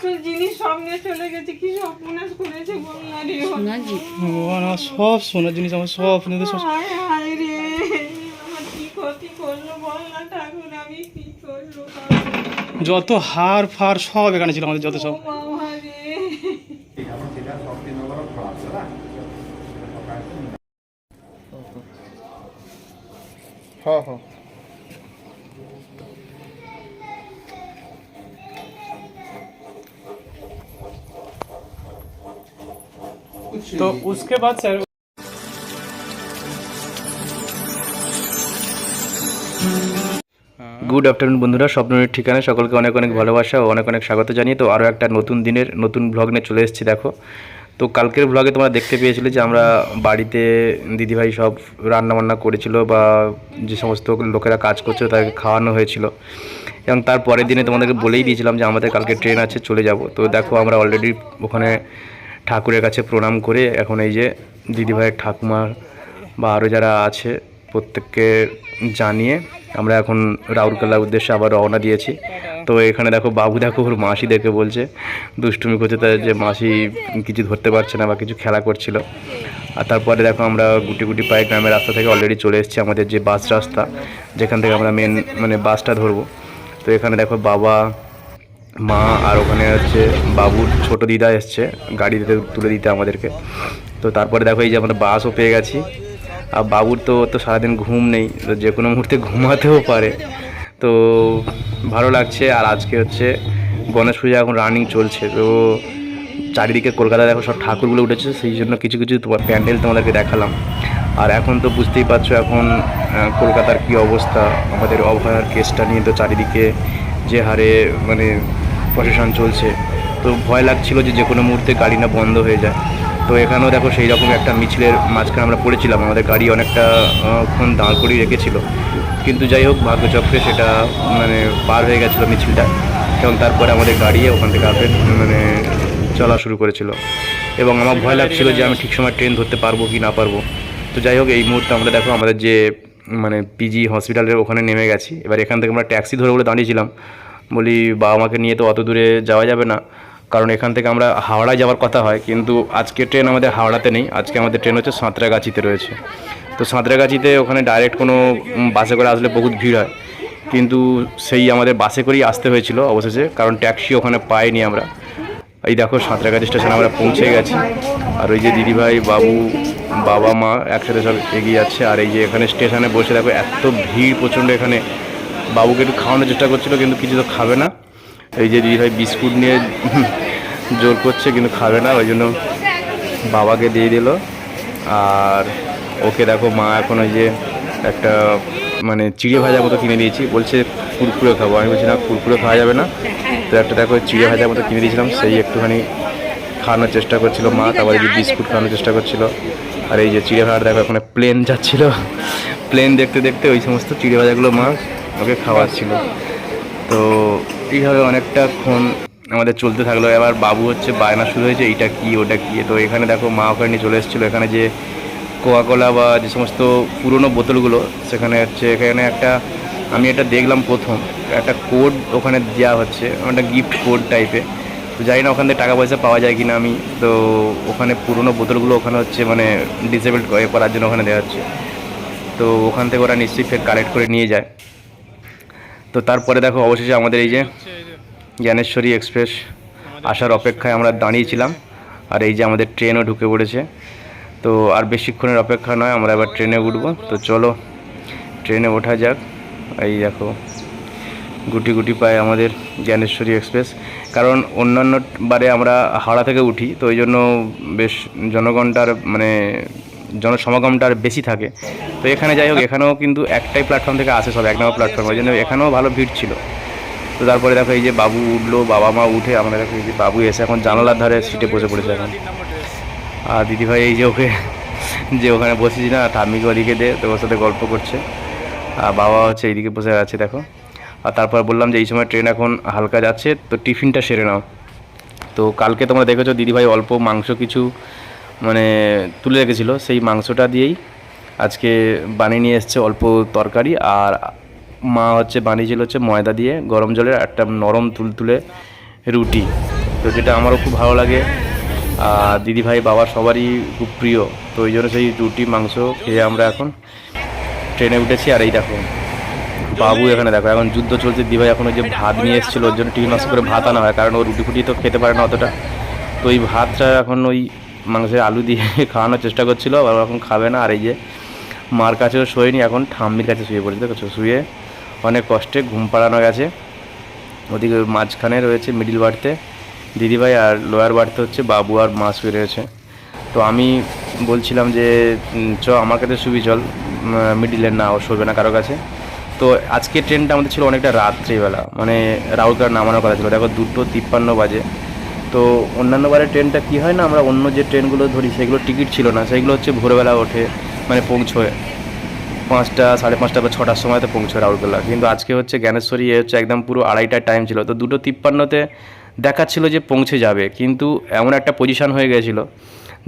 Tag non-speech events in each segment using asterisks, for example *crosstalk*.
আসল জিনিস স্বপ্নে চলে গেছে কি সর্বনাশ করেছে বন্যা ভগবান আমার সব সোনার জিনিস আমার সব কিন্তু সব হায় রে আমার কি ক্ষতি করল বল না ঠাকুর আমি কি করল যত হার ফার সব এখানে ছিল আমাদের যত সব। হ্যাঁ হ্যাঁ तो उसके बाद सर গুড আফটারনুন বন্ধুরা স্বপ্নের ঠিকানা সকলকে অনেক অনেক ভালোবাসা ও অনেক অনেক স্বাগত জানিয়ে তো আরও একটা নতুন দিনের নতুন ব্লগ নিয়ে চলে এসেছি দেখো তো কালকের ব্লগে তোমরা দেখতে পেয়েছিলে যে আমরা বাড়িতে দিদিভাই সব রান্নাবান্না করেছিল বা যে সমস্ত লোকেরা কাজ করছিল তাদেরকে খাওয়ানো হয়েছিল এবং তার পরের দিনে তোমাদেরকে বলেই দিয়েছিলাম যে আমাদের কালকে ট্রেন আছে চলে যাব তো দেখো আমরা অলরেডি ওখানে ঠাকুরের কাছে প্রণাম করে এখন এই যে দিদিভাইয়ের ঠাকুমা বা আরও যারা আছে প্রত্যেককে জানিয়ে আমরা এখন রাউরকেল্লার উদ্দেশ্যে আবার রওনা দিয়েছি। তো এখানে দেখো বাবু দেখো ওর মাসি দেখে বলছে, দুষ্টুমি করছে তাই যে মাসি কিছু ধরতে পারছে না বা কিছু খেলা করছিল। আর তারপরে দেখো আমরা গুটি গুটি পায়ে গ্রামের রাস্তা থেকে অলরেডি চলে এসেছি আমাদের যে বাস রাস্তা, যেখান থেকে আমরা মেন মানে বাসটা ধরবো। তো এখানে দেখো বাবা মা আর ওখানে হচ্ছে বাবুর ছোট দিদা এসছে গাড়িতে তুলে দিতে আমাদেরকে। তো তারপরে দেখো এই যে আমরা বাসও পেয়ে গেছি। আর বাবুর তো তো সারাদিন ঘুম নেই, তো যে কোনো মুহূর্তে ঘুমাতেও পারে। তো ভালো লাগছে, আর আজকে হচ্ছে গণেশ পূজা এখন রানিং চলছে। তো চারিদিকে কলকাতায় দেখো সব ঠাকুরগুলো উঠেছে, সেই জন্য কিছু কিছু তোমার প্যান্ডেল তোমাদেরকে দেখালাম। আর এখন তো বুঝতেই পারছ এখন কলকাতার কি অবস্থা, আমাদের অভয়ার কেসটা নিয়ে তো চারিদিকে যে হারে মানে প্রশাসন চলছে। তো ভয় লাগছিল যে যে কোনো মুহূর্তে গাড়ি না বন্ধ হয়ে যায়। তো এখানেও দেখো সেই রকম একটা মিছিলের মাঝখানে আমরা পড়েছিলাম। আমাদের গাড়ি অনেকটা ক্ষণ দাঁড় করিয়ে রেখেছিল। কিন্তু যাই হোক, ভাগ্যচক্রে সেটা মানে পার হয়ে গেছিল মিছিলটা। এবং তারপরে আমাদের গাড়ি ওখান থেকে আপে মানে চলা শুরু করেছিল। এবং আমার ভয় লাগছিল যে আমি ঠিক সময় ট্রেন ধরতে পারব কি না পারব। তো যাই হোক, এই মুহূর্তে আমরা দেখো আমাদের যে মানে পিজি হসপিটালের ওখানে নেমে গেছি। এবার এখান থেকে আমরা ট্যাক্সি ধরে বলে দাঁড়িয়েছিলাম। বলি, বাবা মাকে নিয়ে তো অত দূরে যাওয়া যাবে না। কারণ এখান থেকে আমরা হাওড়ায় যাওয়ার কথা হয়, কিন্তু আজকে ট্রেন আমাদের হাওড়াতে নেই। আজকে আমাদের ট্রেন হচ্ছে সাঁতরাগাছিতে রয়েছে। তো সাঁতরাগাছিতে ওখানে ডাইরেক্ট কোনো বাসে করে আসলে বহুত ভিড় হয়। কিন্তু সেই আমাদের বাসে করেই আসতে হয়েছিল অবশেষে, কারণ ট্যাক্সি ওখানে পাইনি আমরা। এই দেখো, সাঁতরাগাছি স্টেশনে আমরা পৌঁছে গেছি। আর ওই যে দিদিভাই, বাবু, বাবা মা একসাথে সব এগিয়ে যাচ্ছে। আর এই যে এখানে স্টেশনে বসে দেখো, এত ভিড় প্রচণ্ড এখানে। বাবুকে একটু খাওয়ানোর চেষ্টা করছিল, কিন্তু কিছু তো খাবে না। এই যে দিদিভাই বিস্কুট নিয়ে জোর করছে, কিন্তু খাবে না, ওই জন্য বাবাকে দিয়ে দিল। আর ওকে দেখো, মা এখন ওই যে একটা মানে চিড়ে ভাজা মতো কিনে দিয়েছি। বলছে কুরকুরে খাব। আমি বলছি, না, কুরকুরে খাওয়া যাবে না। তো একটা দেখো, চিড়ে ভাজার মতো কিনে দিয়েছিলাম, সেই একটুখানি খাওয়ানোর চেষ্টা করছিল মা, তারপরে যে বিস্কুট খাওয়ানোর চেষ্টা করছিল। আর এই যে চিড়ে ভাজা দেখো ওখানে প্লেন যাচ্ছিল। প্লেন দেখতে দেখতে ওই সমস্ত চিড়ে ভাজাগুলো মা ওকে খাওয়াচ্ছিল। তো এইভাবে অনেকটাক্ষণ আমাদের চলতে থাকল। এবার বাবু হচ্ছে বায়না শুরু হয়েছে, এইটা কি, ওটা কি? তো এখানে দেখো মা ওখানে নিয়ে চলে এসেছিল। এখানে যে কোকাকোলা বা যে সমস্ত পুরনো বোতলগুলো, সেখানে হচ্ছে, এখানে একটা, আমি এটা দেখলাম প্রথম, একটা কোড ওখানে দেওয়া হচ্ছে একটা গিফট কোড টাইপের তো জানি না ওখান থেকে টাকা পয়সা পাওয়া যায় কি না আমি। তো ওখানে পুরনো বোতলগুলো ওখানে হচ্ছে মানে ডিসেবল করার জন্য ওখানে দেওয়া হচ্ছে। তো ওখান থেকে ওরা নিশ্চয়ই ফের কালেক্ট করে নিয়ে যায়। তো তারপরে দেখো অবশেষে আমাদের এই যে জ্ঞানেশ্বরী এক্সপ্রেস আসার অপেক্ষায় আমরা দাঁড়িয়েছিলাম। আর এই যে আমাদের ট্রেনও ঢুকে পড়েছে। তো আর বেশিক্ষণের অপেক্ষা নয় আমরা এবার ট্রেনে উঠবো। তো চলো ট্রেনে ওঠা যাক। এই দেখো গুটি গুটি পায় আমাদের জ্ঞানেশ্বরী এক্সপ্রেস। কারণ অন্যান্য বারে আমরা হাওড়া থেকে উঠি তো ওই জন্য বেশ জনগণটার মানে জনসমাগমটা আর বেশি থাকে। তো এখানে যাই হোক, এখানেও কিন্তু একটাই প্ল্যাটফর্ম থেকে আসে সব এক নম্বর প্ল্যাটফর্ম ওই জন্য এখানেও ভালো ভিড় ছিল। তো তারপরে দেখো এই যে বাবু উঠল, বাবা মা উঠে আমরা দেখো এই যে বাবু এসে এখন জানালার ধারে সিটে বসে পড়েছে এখন। আর দিদিভাই এই যে ওকে, যে ওখানে বসেছি না, ঠাম্মিকে ওদিকে দে, তো ওর সাথে গল্প করছে। আর বাবা হচ্ছে এইদিকে বসে আছে দেখো। আর তারপর বললাম যে এই সময় ট্রেন এখন হালকা যাচ্ছে, তো টিফিনটা সেরে নাও। তো কালকে তোমরা দেখেছ দিদিভাই অল্প মাংস কিছু মানে তুলে রেখেছিলো সেই মাংসটা দিয়েই। আজকে বানিয়ে নিয়ে এসছে অল্প তরকারি আর মা হচ্ছে বানিয়েছিল হচ্ছে ময়দা দিয়ে গরম জলের একটা নরম তুলতুলে রুটি। তো যেটা আমারও খুব ভালো লাগে। আর দিদিভাই বাবা সবারই খুব প্রিয়। তো ওই জন্য সেই রুটি, মাংস খেয়ে আমরা এখন ট্রেনে উঠেছি আর এই দেখো, বাবু এখানে দেখো, এখন যুদ্ধ চলছে। দিভাই এখন ওই যে ভাত নিয়ে এসেছিল, ওর জন্য টিফিন মাস করে ভাত আনা হয়, কারণ ও রুটি ফুটি তো খেতে পারে না অতটা। তো ওই ভাতটা এখন ওই মাংসের আলু দিয়ে *laughs* খাওয়ানোর চেষ্টা করছিল ও এখন খাবে না। আর এই যে মার কাছেও শোয়নি, এখন ঠাম্মির কাছে শুয়ে পড়েছে। দেখো শুয়ে অনেক কষ্টে ঘুম পাড়ানো গেছে। ওদিকে মাঝখানে রয়েছে মিডিল বাড়তে দিদিভাই আর লোয়ার বাড়তে হচ্ছে বাবু আর মা শুয়ে রয়েছে। তো আমি বলছিলাম যে চ, আমার কাছে শুবি, চল। মিডিলের না, ও শোবে না কারও কাছে। তো আজকে ট্রেনটা আমাদের ছিল অনেকটা রাত্রিবেলা। মানে রাউরকার নামানোর কথা ছিল। দেখো, দুটো তিপ্পান্ন বাজে। তো অন্যান্য বারের ট্রেনটা কী হয় না, আমরা অন্য যে ট্রেনগুলো ধরি, সেগুলো টিকিট ছিল না। সেগুলো হচ্ছে ভোরবেলা ওঠে মানে পৌঁছয় পাঁচটা, সাড়ে পাঁচটা বা ছটার সময় তো পৌঁছয় রাউরকেলা। কিন্তু আজকে হচ্ছে জ্ঞানেশ্বরী হচ্ছে একদম পুরো আড়াইটার টাইম ছিল। তো দুটো তিপ্পান্নতে দেখাচ্ছিল যে পৌঁছে যাবে। কিন্তু এমন একটা পজিশন হয়ে গেছিল,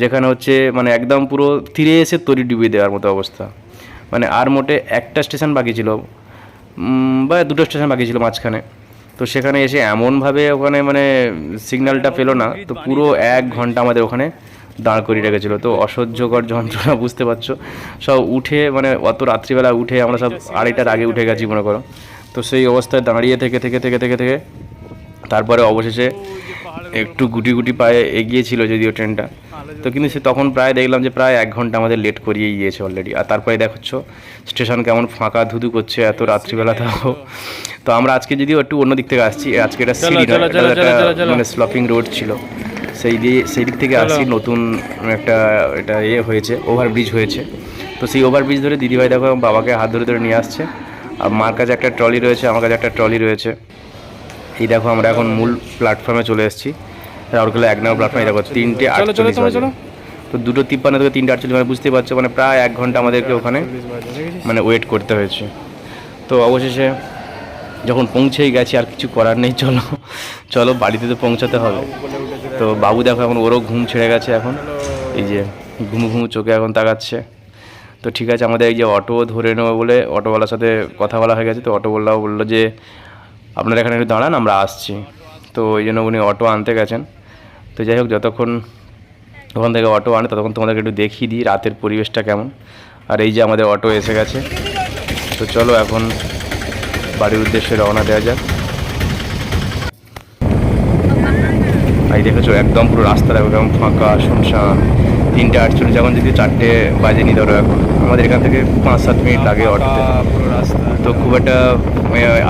যেখানে হচ্ছে মানে একদম পুরো তীরে এসে তরি ডুবিয়ে দেওয়ার মতো অবস্থা। মানে আর মোটে একটা স্টেশন বাকি ছিল বা দুটো স্টেশন বাকি ছিল মাঝখানে। তো সেখানে এসে এমনভাবে ওখানে মানে সিগন্যালটা পেল না, তো পুরো এক ঘণ্টা আমাদের ওখানে দাঁড় করিয়ে রেখেছিলো। তো অসহ্যকর যন্ত্রণা, বুঝতে পারছ? সব উঠে মানে অত রাত্রিবেলা উঠে আমরা সব আড়াইটার আগে উঠে গেছি মনে করো। তো সেই অবস্থায় দাঁড়িয়ে থেকে থেকে থেকে থেকে থেকে, তারপরে অবশেষে একটু গুটি গুটি পায়ে এগিয়েছিল যদিও ট্রেনটা। তো কিন্তু সে তখন প্রায় দেখলাম যে প্রায় এক ঘণ্টা আমাদের লেট করিয়েই গিয়েছে অলরেডি আর তারপরে দেখছ স্টেশন কেমন ফাঁকা ধুধু করছে এত রাত্রিবেলা তাও তো আমরা আজকে যদিও একটু অন্য দিক থেকে আসছি আজকে এটা সিঁড়ি। মানে স্লপিং রোড ছিল। সেই দিয়ে সেই দিক থেকে আসছি নতুন একটা এটা ইয়ে হয়েছে ওভারব্রিজ হয়েছে। তো সেই ওভারব্রিজ ধরে দিদিভাই দেখো বাবাকে হাত ধরে ধরে নিয়ে আসছে। আর মার কাছে একটা ট্রলি রয়েছে আমার কাছে একটা ট্রলি রয়েছে। এই দেখো আমরা এখন মূল প্ল্যাটফর্মে চলে এসেছি। রাউরকেলা এক নম্বর প্ল্যাটফর্মে দেখো তিনটে চলো, চলো, আটচল্লিশ বাজে। তো দুটো তিপ্পান্ন থেকে তিনটে আটচল্লিশ মানে বুঝতেই পারছ মানে প্রায় এক ঘণ্টা আমাদেরকে ওখানে মানে ওয়েট করতে হয়েছে। তো অবশেষে যখন পৌঁছেই গেছি আর কিছু করার নেই চলো চলো বাড়িতে তো পৌঁছাতে হবে। তো বাবু দেখো এখন ওরও ঘুম ছেড়ে গেছে এখন। এই যে ঘুমু ঘুমু চোখে এখন তাকাচ্ছে। তো ঠিক আছে আমাদের এই যে অটো ধরে নেব বলে অটোওয়ালার সাথে কথা বলা হয়ে গেছে তো অটোওয়ালাও বলল যে আপনারা এখানে একটু দাঁড়ান, আমরা আসছি। তো ওই জন্য উনি অটো আনতে গেছেন। তো যাই হোক, যতক্ষণ ওখান থেকে অটো আনে, ততক্ষণ তোমাদেরকে একটু দেখিয়ে দিই রাতের পরিবেশটা কেমন। আর এই যে আমাদের অটো এসে গেছে। তো চলো এখন বাড়ির উদ্দেশ্যে রওনা দেওয়া যাক। এই দেখেছ? একদম পুরো রাস্তা দেখো, কেমন ফাঁকা, শুনশান। তিনটে আটচল্লিশ যখন যদি চারটে বাজেনি ধরো এখন। আমাদের এখান থেকে পাঁচ সাত মিনিট লাগে অটোতে। তো খুব একটা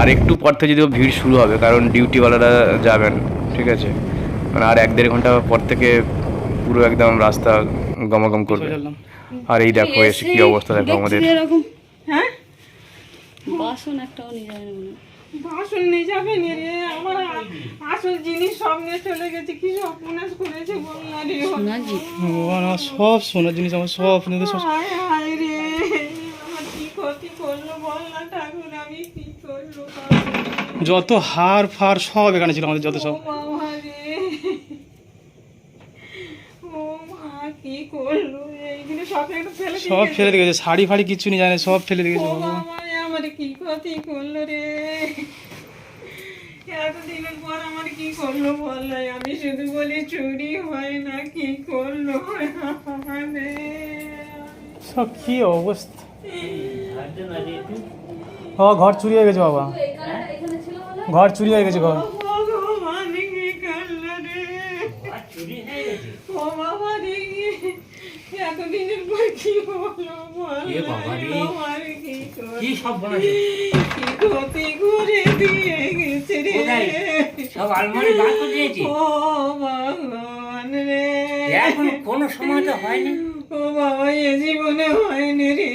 আর একটু পর থেকে যদিও ভিড় শুরু হবে কারণ ডিউটিওয়ালারা যাবেন ঠিক আছে? মানে আর এক দেড় ঘণ্টা পর থেকে পুরো একদম রাস্তা গমগম করবে। আর এই দেখো এসে কি অবস্থা দেখো আমাদের। হ্যাঁ? বাসন একটাও নিয়ে যাবে না। বাসন নিয়ে যাবে নি আমার আসল জিনিস সব নিয়ে চলে গেছে কি সর্বনাশ করেছে বল না রে। সোনা জি ভগবান আমার সব সোনার জিনিস আমার সব সব হায় হায় রে। ক্ষতি করল বল না ঠাকুর আমি কি করল যত হার ফার সব এখানে ছিল আমাদের যত সব। রে। ও মা কি করল এইগুলো সব ফেলে দিয়ে সব গেছে। শাড়ি ফাড়ি কিচ্ছু নিয়ে জানে সব ফেলে দিয়ে ও গেছে আমার কি ক্ষতি করল রে? এতদিনের পর আমার কি করল বল আমি শুধু বলি চুরি হয় না কি করল? সব কি অবস্থা? ও ঘর চুরি হয়ে গেছে বাবা। ঘর চুরি হয়ে গেছে ঘর। কোনো সময় তো হয়নি। ও বাবা এ জীবনে হয়নি রে।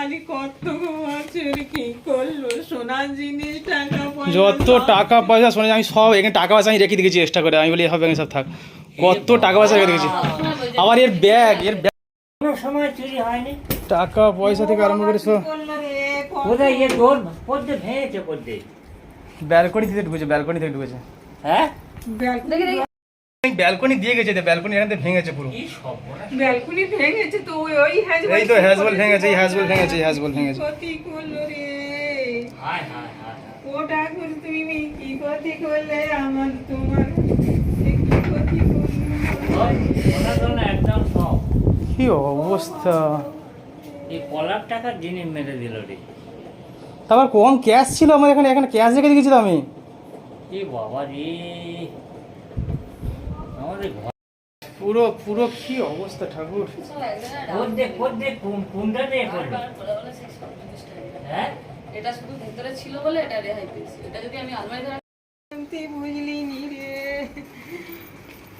আজ কত বছর কি করল? সোনার জিনিস টাকা পয়সা যত টাকা পয়সা শোনে আমি সব এখানে টাকা পয়সা আমি রেখে দিয়েছি এক্সট্রা করে। আমি বলি হবে সব থাক। কত টাকা পয়সা রেখে দিয়েছি। আবার এর ব্যাগ এর ব্যাগ। কোনো সময় চুরি হয়নি। টাকা পয়সা থেকে আরম্ভ করে সব। কোথায় ইয়ে তোর পদ্মে ভেঙেছে পদ্মে ব্যালকনি থেকে ঢুকেছে ব্যালকনি থেকে ঢুকেছে। হ্যাঁ? ব্যালকনি ব্যালকনি দিয়ে গেছে ব্যালকনি এখানে ভেঙেছে পুরো। ব্যালকনি ভেঙেছে তো ওই ওই হ্যাজবল এই তো হ্যাজবল ভেঙেছে এই হ্যাজবল ভেঙেছে এই হ্যাজবল ভেঙেছে। কি করল রে? হায় হায় হায় ওটা করে তুমি কি করতে করলে আমার তোমার? কি অবস্থা? এই কলার টাকা জেনে মেরে দিল রে। তারপর কম ক্যাশ ছিল আমার এখানে? এখানে ক্যাশ রেখে দিয়েছিলাম আমি। বাবা রে পুরো পুরো কি অবস্থা ঠাকুর? হ্যাঁ? এটা শুধু ভেতরে ছিল বলে এটা রেহাই পেয়েছি। এটা যদি আমি আলমারি বুঝলি নি রে।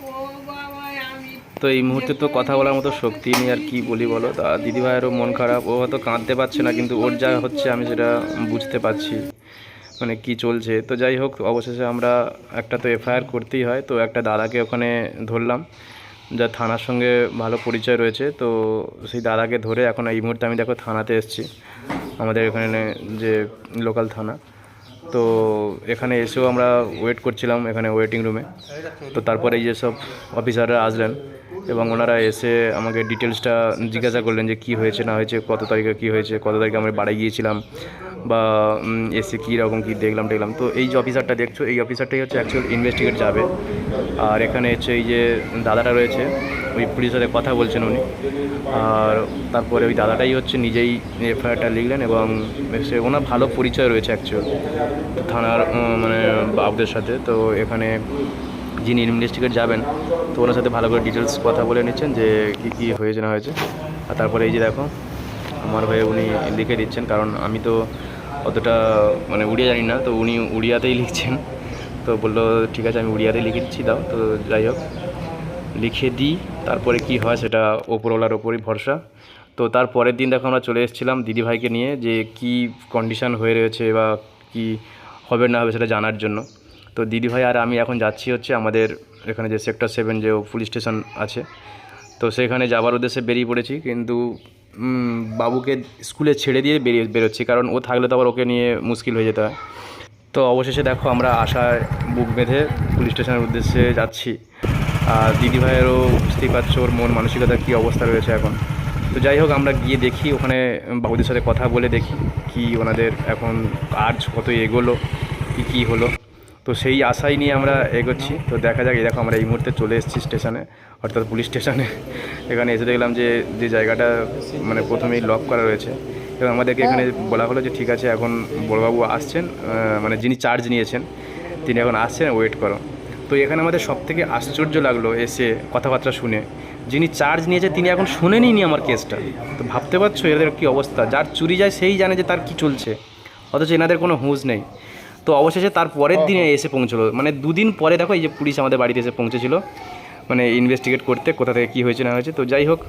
ও বাবা আমি তো এই মুহূর্তে তো কথা বলার মতো শক্তি নেই আর কি বলি বলো? তা দিদিভাইয়েরও মন খারাপ। ও হয়তো কাঁদতে পারছে না কিন্তু ওর যা হচ্ছে আমি সেটা বুঝতে পারছি। মানে কি চলছে। তো যাই হোক, অবশেষে আমরা একটা তো এফআইআর করতেই হয়। তো একটা দাদাকে ওখানে ধরলাম, যা থানার সঙ্গে ভালো পরিচয় রয়েছে। তো সেই দাদাকে ধরে এখন এই মুহূর্তে আমি দেখো থানাতে এসেছি, আমাদের এখানে যে লোকাল থানা। তো এখানে এসেও আমরা ওয়েট করছিলাম এখানে ওয়েটিং রুমে তো তারপরে এই যে সব অফিসাররা আসলেন এবং ওনারা এসে আমাকে ডিটেলসটা জিজ্ঞাসা করলেন যে কি হয়েছে, না হয়েছে, কত তারিখে কি হয়েছে, কত তারিখে আমরা বাড়ি গিয়েছিলাম বা এসে কী রকম কী দেখলাম দেখলাম তো এই যে অফিসারটা দেখছ, এই অফিসারটাই হচ্ছে অ্যাকচুয়াল ইনভেস্টিগেট যাবে। আর এখানে হচ্ছে এই যে দাদাটা রয়েছে, ওই পুলিশের সাথে কথা বলছেন উনি। আর তারপরে ওই দাদাটাই হচ্ছে নিজেই এফআইআরটা লিখলেন এবং সে, ওনার ভালো পরিচয় রয়েছে অ্যাকচুয়াল থানার মানে বাবুদের সাথে। তো এখানে যিনি ইনভেস্টিগেট যাবেন, তো ওনার সাথে ভালো করে ডিটেলস কথা বলে নিচ্ছেন যে কী কী হয়েছে, না হয়েছে। আর তারপরে এই যে দেখো, আমার হয়ে উনি লিখে দিচ্ছেন, কারণ আমি তো অতটা মানে উড়িয়া জানি না, তো উনি উড়িয়াতেই লিখছেন। তো বলল, ঠিক আছে, আমি উড়িয়াতেই লিখে দিচ্ছি, দাও। তো যাই হোক, লিখে দিই, তারপরে কি হয় সেটা ওপরওয়ালার ওপরই ভরসা। তো তার পরের দিন দেখো, আমরা চলে এসেছিলাম দিদিভাইকে নিয়ে, যে কি কন্ডিশন হয়ে রয়েছে বা কি হবে না হবে সেটা জানার জন্য। তো দিদিভাই আর আমি এখন যাচ্ছি হচ্ছে আমাদের এখানে যে সেক্টর সেভেন যে পুলিশ স্টেশন আছে। তো সেখানে যাবার উদ্দেশ্যে বেরিয়ে পড়েছি, কিন্তু বাবুকে স্কুলে ছেড়ে দিয়ে বেরিয়ে বেরোচ্ছি, কারণ ও থাকলে তো আবার ওকে নিয়ে মুশকিল হয়ে যেতে। হয় তো অবশেষে দেখো আমরা আশায় বুক বেঁধে পুলিশ স্টেশনের উদ্দেশ্যে যাচ্ছি। আর দিদিভাইয়েরও বুঝতেই পারছ ওর মন মানসিকতার কী অবস্থা রয়েছে এখন। তো যাই হোক, আমরা গিয়ে দেখি, ওখানে বাবুদের সাথে কথা বলে দেখি কি ওনাদের এখন কাজ কত এগোলো, কী কী হলো। তো সেই আশাই নিয়ে আমরা এগোচ্ছি। তো দেখা যাক, এই দেখো আমরা এই মুহূর্তে চলে এসেছি স্টেশনে, অর্থাৎ পুলিশ স্টেশনে। এখানে এসে দেখলাম যে যে জায়গাটা মানে প্রথমেই লক করা রয়েছে। এবং আমাদেরকে এখানে বলা হলো যে, ঠিক আছে, এখন বড়বাবু আসছেন মানে যিনি চার্জ নিয়েছেন, তিনি এখন আসছেন ওয়েট করো। তো এখানে আমাদের সব থেকে আশ্চর্য লাগল এসে কথাবার্তা শুনে। যিনি চার্জ নিয়েছে, তিনি এখন শুনেনই নি আমার কেসটা তো ভাবতে পারছ এদের কী অবস্থা? যার চুরি যায়, সেই জানে যে তার কী চলছে। অথচ এনাদের কোনো হুঁজ নেই। তো অবশেষে তার পরের দিনে এসে পৌঁছলো। মানে দুদিন পরে দেখো এই যে পুলিশ আমাদের বাড়িতে এসে পৌঁছেছিল। মানে ইনভেস্টিগেট করতে কোথা থেকে কী হয়েছে না হয়েছে। তো যাই হোক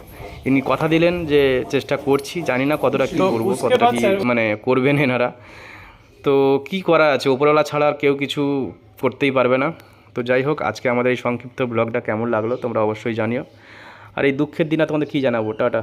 ইনি কথা দিলেন যে চেষ্টা করছি জানি না কতটা কী করব কতটা কী মানে করবেন এনারা। তো কি করা আছে? ওপরওয়ালা ছাড়া আর কেউ কিছু করতেই পারবে না। তো যাই হোক আজকে আমাদের এই সংক্ষিপ্ত ব্লগটা কেমন লাগল তোমরা অবশ্যই জানিও। আর এই দুঃখের দিনে তোমাদের কী জানাব? টাটা।